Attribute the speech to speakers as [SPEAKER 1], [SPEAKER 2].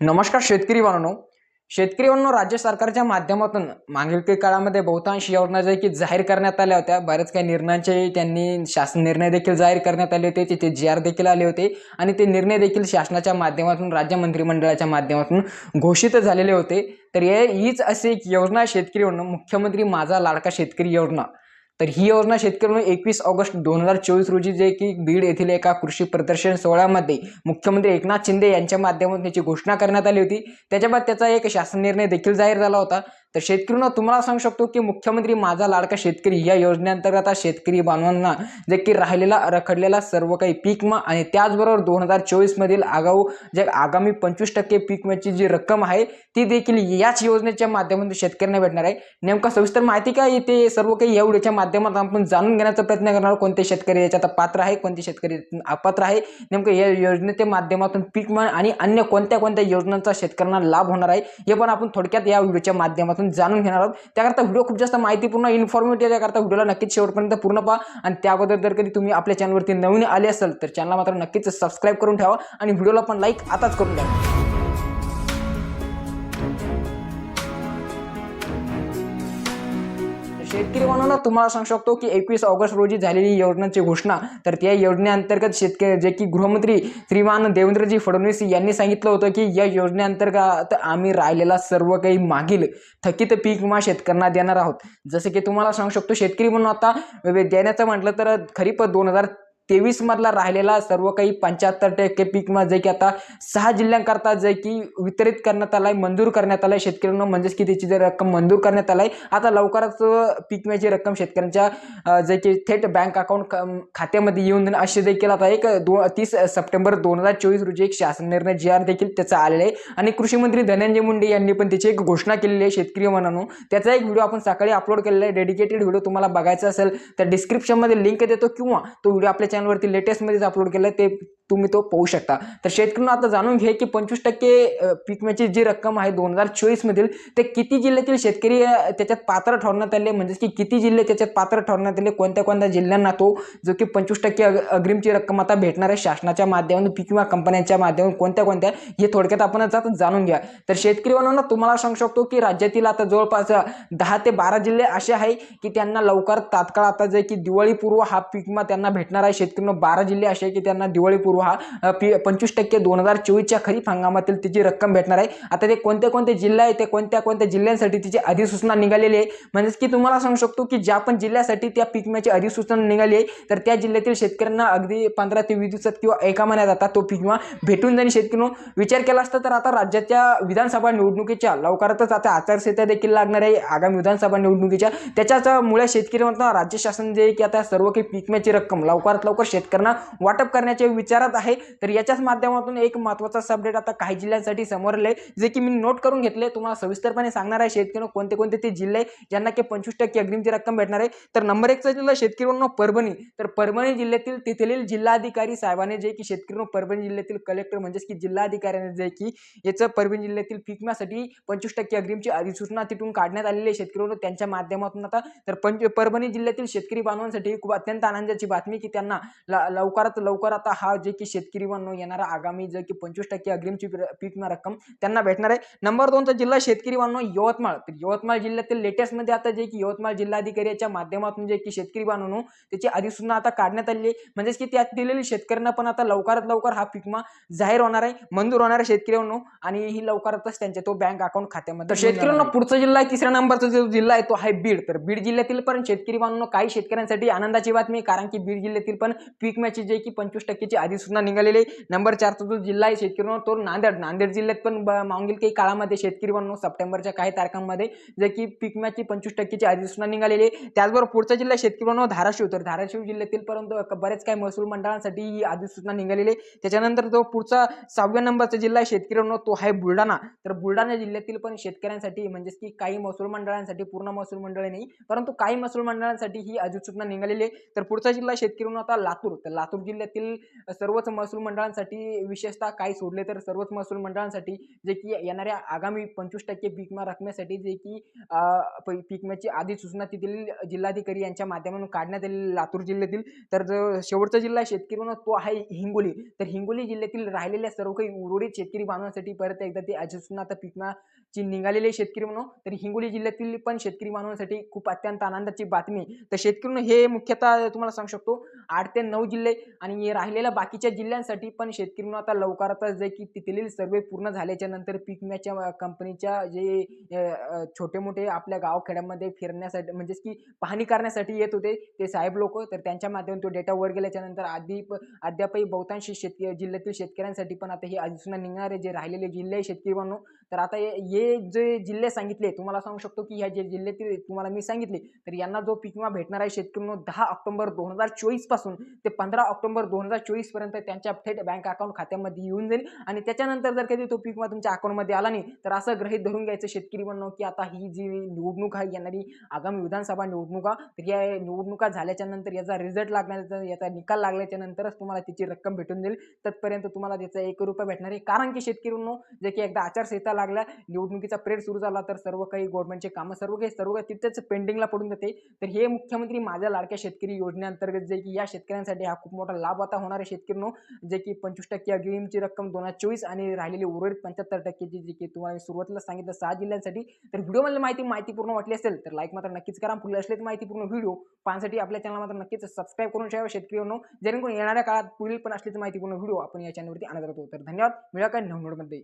[SPEAKER 1] नमस्कार शेतकरी बांधवांनो शेतकरी बांधवांनो राज्य सरकारच्या माध्यमातून मागील काही काळामध्ये बहुतांश योजना ज्या की जाहीर करण्यात आल्या होत्या. बऱ्याच काही निर्णयांचे त्यांनी शासन निर्णय देखील जाहीर करण्यात आले होते. तिथे जी आर देखील आले होते. आणि ते निर्णय देखील शासनाच्या माध्यमातून राज्य मंत्रिमंडळाच्या माध्यमातून घोषित झालेले होते. तर हे हीच अशी एक योजना शेतकरी म्हणून मुख्यमंत्री माझा लाडका शेतकरी योजना. तर ही योजना शेतकऱ्यांना एकवीस ऑगस्ट दोन हजार चोवीस रोजी जे की बीड येथील एका कृषी प्रदर्शन सोहळ्यामध्ये मुख्यमंत्री एकनाथ शिंदे यांच्या माध्यमातून त्याची घोषणा करण्यात आली होती. त्याच्या बाद त्याचा एक शासन निर्णय देखील जाहीर झाला होता. तर शेतकऱ्यांना तुम्हाला सांगू शकतो की मुख्यमंत्री माझा लाडका शेतकरी या योजनेअंतर्गत आता शेतकरी बांधवांना जे की राहिलेला रखडलेला सर्व काही पीक मा आणि त्याचबरोबर दोन हजार चोवीसमधील आगाऊ जे आगामी पंचवीस टक्के पीकमाची जी रक्कम आहे ती देखील याच योजनेच्या माध्यमातून शेतकऱ्यांना भेटणार आहे. नेमका सविस्तर माहिती काय ते सर्व काही या व्हिडिओच्या माध्यमातून आपण जाणून घेण्याचा प्रयत्न करणार कोणते शेतकरी याच्यात पात्र आहे कोणते शेतकरी अपात्र आहे? नेमकं या योजनेच्या माध्यमातून पीक विमा आणि अन्य कोणत्या कोणत्या योजनांचा शेतकऱ्यांना लाभ होणार आहे हे पण आपण थोडक्यात या व्हिडिओच्या माध्यमातून जाणून घेणार आहोत. त्याकरता व्हिडिओ खूप जास्त माहितीपूर्ण इन्फॉर्मेटिव्ह त्याकरता व्हिडिओला नक्कीच शेवटपर्यंत पूर्ण पहा. आणि त्याबद्दल जर कधी तुम्ही आपल्या चॅनलवरती नवीन आले असेल तर चॅनलला मात्र नक्कीच सबस्क्राईब करून ठेवा. आणि व्हिडिओला पण लाईक आताच करून द्या. शेतकरी म्हणून तुम्हाला सांगू शकतो की एकवीस ऑगस्ट रोजी झालेली योजनांची घोषणा. तर त्या योजनेअंतर्गत शेतकरी जे की गृहमंत्री श्रीमान देवेंद्रजी फडणवीस यांनी सांगितलं होतं की या योजनेअंतर्गत आम्ही राहिलेला सर्व काही मागील थकीत पीक विमा शेतकऱ्यांना देणार आहोत. जसं की तुम्हाला सांगू शकतो शेतकरी म्हणून आता देण्याचं म्हटलं तर खरीप दोन हजार तेवीस मधला राहिलेला सर्व काही पंच्याहत्तर टक्के पीक जे की आता सहा जिल्ह्यांकरता जे की वितरित करण्यात आलाय मंजूर करण्यात आलाय. शेतकऱ्यांना म्हणजेच की त्याची जी रक्कम मंजूर करण्यात आलाय. आता लवकरच पीक विम्याची रक्कम शेतकऱ्यांच्या जे की थेट बँक अकाउंट खात्यामध्ये येऊन देणं असे देखील आता एक दो तीस सप्टेंबर दोन हजार चोवीस रोजी एक शासन निर्णय जी आर देखील त्याचा आलेला आहे. आणि कृषी मंत्री धनंजय मुंडे यांनी पण त्याची एक घोषणा केलेली आहे शेतकरी म्हणून त्याचा एक व्हिडिओ आपण सकाळी अपलोड केलेला आहे. डेडिकेटेड व्हिडिओ तुम्हाला बघायचा असेल तर डिस्क्रिप्शनमध्ये लिंक देतो किंवा तो व्हिडिओ आपल्या चॅनलवरती लेटेस्टमध्येच अपलोड केलं ते तुम्ही तो पाहू शकता. तर शेतकऱ्यांना आता जाणून घे की पंचवीस टक्के पीक विम्याची जी रक्कम आहे दोन हजार चोवीसमधील ते किती जिल्ह्यातील शेतकरी त्याच्यात पात्र ठरवण्यात आले? म्हणजेच की किती जिल्हे त्याच्यात पात्र ठरवण्यात आले? कोणत्या कोणत्या जिल्ह्यांना तो जो की पंचवीस टक्के अग्रिमची रक्कम आता भेटणार आहे शासनाच्या माध्यमातून पीक विमा कंपन्यांच्या माध्यमातून कोणत्या कोणत्या? हे थोडक्यात आपण आता जाणून घ्या. तर शेतकरी बनवणं तुम्हाला सांगू शकतो की राज्यातील आता जवळपास दहा ते बारा जिल्हे असे आहे की त्यांना लवकर तात्काळ आता जे की दिवाळीपूर्व हा पीक विमा त्यांना भेटणार आहे. शेतकऱ्यांना बारा जिल्हे असे की त्यांना दिवाळीपूर्व हा पी पंचवीस टक्के दोन हजार चोवीसच्या खरीप हंगामातील तिची रक्कम भेटणार आहे. आता ते कोणते कोणते जिल्हा आहे ते कोणत्या कोणत्या जिल्ह्यांसाठी तिची अधिसूचना निघालेली आहे? म्हणजेच की तुम्हाला सांगू शकतो की ज्या पण जिल्ह्यासाठी त्या पीक विम्याची अधिसूचना निघाली आहे तर त्या जिल्ह्यातील शेतकऱ्यांना अगदी पंधरा ते वीस दिवसात किंवा एका महिन्यात आता तो पीक विमा भेटून जाईल शेतकऱ्यांनो विचार केला असता तर आता राज्याच्या विधानसभा निवडणुकीच्या लवकरातच आता आचारसंहिता देखील लागणार आहे आगामी विधानसभा निवडणुकीच्या. त्याच्यामुळे शेतकरी राज्य शासन जे आहे की आता सर्व काही पीक विम्याची रक्कम लवकरात लवकर शेतकऱ्यांना वाटप करण्याच्या विचारात आहे. तर याच्याच माध्यमातून एक महत्त्वाचा सबडेट आता काही जिल्ह्यांसाठी समोर आले जे की मी नोट करून घेतले तुम्हाला सविस्तरपणे सांगणार आहे शेतकरी कोणते कोणते ते जिल्हे ज्यांना की पंचवीस टक्के अग्रिमची रक्कम भेटणार आहे. तर नंबर एकचा जिल्हा शेतकऱ्यांना परभणी. तर परभणी जिल्ह्यातील तेथील जिल्हाधिकारी साहेबाने जे की शेतकऱ्यांना परभणी जिल्ह्यातील कलेक्टर म्हणजेच की जिल्हाधिकाऱ्याने जे की याचं परभणी जिल्ह्यातील पिकण्यासाठी पंचवीस टक्के अग्रिमची अधिसूचना तिथून काढण्यात आलेली आहे शेतकऱ्यांना त्यांच्या माध्यमातून आता. तर पंच परभणी जिल्ह्यातील शेतकरी बांधवांसाठी खूप अत्यंत आनंदाची बातमी की त्यांना लवकरात लवकर आता हा जे की शेतकरी बांधव येणारा आगामी जे की पंचवीस टक्के अग्रिमची पीक रक्कम त्यांना भेटणार आहे. नंबर दोनचा जिल्हा शेतकरी बांधव यवतमाळ. तर यवतमाळ जिल्ह्यातील लेटेस्टमध्ये आता जे की यवतमाळ जिल्हाधिकाऱ्याच्या माध्यमातून जे की शेतकरी बांधव त्याची अधिसूचना आता काढण्यात आलेली आहे. म्हणजेच की त्यात दिलेली शेतकऱ्यांना पण आता लवकरात लवकर हा पीक विमा जाहीर होणार आहे. मंजूर होणार आहे शेतकऱ्यांनो. आणि ही लवकरातच त्यांच्या तो बँक अकाउंट खात्यामध्ये तर शेतकऱ्यांना पुढचा जिल्हा आहे. तिसऱ्या नंबरचा जो जिल्हा आहे तो आहे बीड. तर बीड जिल्ह्यातील पण शेतकरी बांधवांनो काही शेतकऱ्यांसाठी आनंदाची बातमी कारण की बीड जिल्ह्यातील पण पीक विम्याची जे की पंचवीस टक्केची सूचना निघालेली. नंबर चारचा जो जिल्हा आहे शेतकरी तो नांदेड. नांदेड जिल्ह्यात पण मागील काही काळामध्ये शेतकरी बांधव सप्टेंबरच्या काही तारखांमध्ये जे की पीक विम्याची पंचवीस टक्केची अधिसूचना निघालेली. आहे त्याचबरोबर पुढचा जिल्हा शेतकरी बांधव धाराशिव. तर धाराशिव जिल्ह्यातील परंतु बरेच काही महसूल मंडळांसाठी ही अधिसूचना निघालेली. आहे त्याच्यानंतर जो पुढचा सहाव्या नंबरचा जिल्हा आहे शेतकरी बांधव तो आहे बुलढाणा. तर बुलढाणा जिल्ह्यातील पण शेतकऱ्यांसाठी म्हणजेच की काही महसूल मंडळांसाठी पूर्ण महसूल मंडळे नाही परंतु काही महसूल मंडळांसाठी ही अधिसूचना निघालेली. आहे तर पुढचा जिल्हा शेतकरी म्हणून आता लातूर. तर लातूर जिल्ह्यातील सर्व सर्वच महसूल मंडळांसाठी विशेषतः काही सोडले तर सर्वच महसूल मंडळांसाठी जे की येणाऱ्या आगामी पंचवीस टक्के पीकमा रकमेसाठी जे की पीकम्याची प- सूचना विम्याची तेथील जिल्हाधिकारी यांच्या माध्यमातून काढण्यात आलेली लातूर जिल्ह्यातील. तर जो शेवटचा जिल्हा शेतकरी म्हणून तो आहे हिंगोली. तर हिंगोली जिल्ह्यातील राहिलेल्या सर्व काही उर्वरित शेतकरी बांधवांसाठी परत एकदा ती अधिसूचना आता पीकमा जी निघालेले शेतकरी म्हणून तर हिंगोली जिल्ह्यातील पण शेतकरी बांधवांसाठी खूप अत्यंत आनंदाची बातमी. तर शेतकरी म्हणून हे मुख्यतः तुम्हाला सांगू शकतो आठ ते नऊ जिल्हे आणि राहिलेल्या बाकीच्या जिल्ह्यांसाठी पण शेतकरी म्हणून आता लवकरातच जे की तिथील सर्वे पूर्ण झाल्याच्यानंतर पीक विम्याच्या कंपनीच्या जे छोटे मोठे आपल्या गावखेड्यामध्ये फिरण्यासाठी म्हणजेच की पाहणी करण्यासाठी येत होते ते साहेब लोक. तर त्यांच्या माध्यमातून तो डेटा वर गेल्याच्यानंतर आधी अद्यापही बहुतांश शेतक जिल्ह्यातील शेतकऱ्यांसाठी पण आता हे अजून निघणारे जे राहिलेले जिल्हे शेतकरी म्हणून तर आता हे हे जे जिल्हे सांगितले तुम्हाला सांगू शकतो की ह्या जे जिल्ह्यातील तुम्हाला मी सांगितले तर यांना जो पीक विमा भेटणार आहे शेतकरी दहा ऑक्टोबर दोन हजार चोवीसपासून ते पंधरा ऑक्टोबर दोन हजार चोवीसपर्यंत त्यांच्या थेट बँक अकाउंट खात्यामध्ये येऊन जाईल. आणि त्याच्यानंतर जर कधी तो पीक विमा तुमच्या अकाउंटमध्ये आला नाही तर असं गृहीत धरून घ्यायचं शेतकरी म्हणणं की आता ही जी निवडणूक आहे येणारी आगामी विधानसभा निवडणुका तर या निवडणुका झाल्याच्यानंतर याचा रिझल्ट लागण्याचा याचा निकाल लागल्याच्या नंतरच तुम्हाला त्याची रक्कम भेटून जाईल. तत्पर्यंत तुम्हाला त्याचा एक रुपये भेटणार आहे. कारण की शेतकरी म्हणून जे की एकदा आचारसंहिता लागला. निवडणुकीचा पिरियड सुरू झाला तर सर्व काही गव्हर्नमेंटचे कामं सर्व काही सर्व काही तिथेच पेंडिंगला पडून जाते. तर हे मुख्यमंत्री माझ्या लाडक्या शेतकरी योजनेअंतर्गत जे की या शेतकऱ्यांसाठी हा खूप मोठा लाभ आता होणार आहे शेतकऱ्यांनो. जे की पंचवीस टक्के अग्रिमची रक्कम दोन हजार चोवीस आणि राहिलेली उर्वरित पंच्याहत्तर टक्केची जी की तुम्हाला सुरुवातीला सांगितलं सहा जिल्ह्यांसाठी. तर व्हिडिओमध्ये माहिती माहितीपूर्ण वाटली असेल तर लाईक मात्र नक्कीच करा. पुढे असले तर माहितीपूर्ण व्हिडिओ पाहण्यासाठी आपल्या चॅनल मात्र नक्कीच सबस्क्राईब करून ठेवा शेतकऱ्यांनो. जेणेकरून येणाऱ्या काळात पुढील पण असलीच माहितीपूर्ण व्हिडिओ आपण या चॅनलवरती आणत राहतो. तर धन्यवाद. मिळा काय नवनोडमध्ये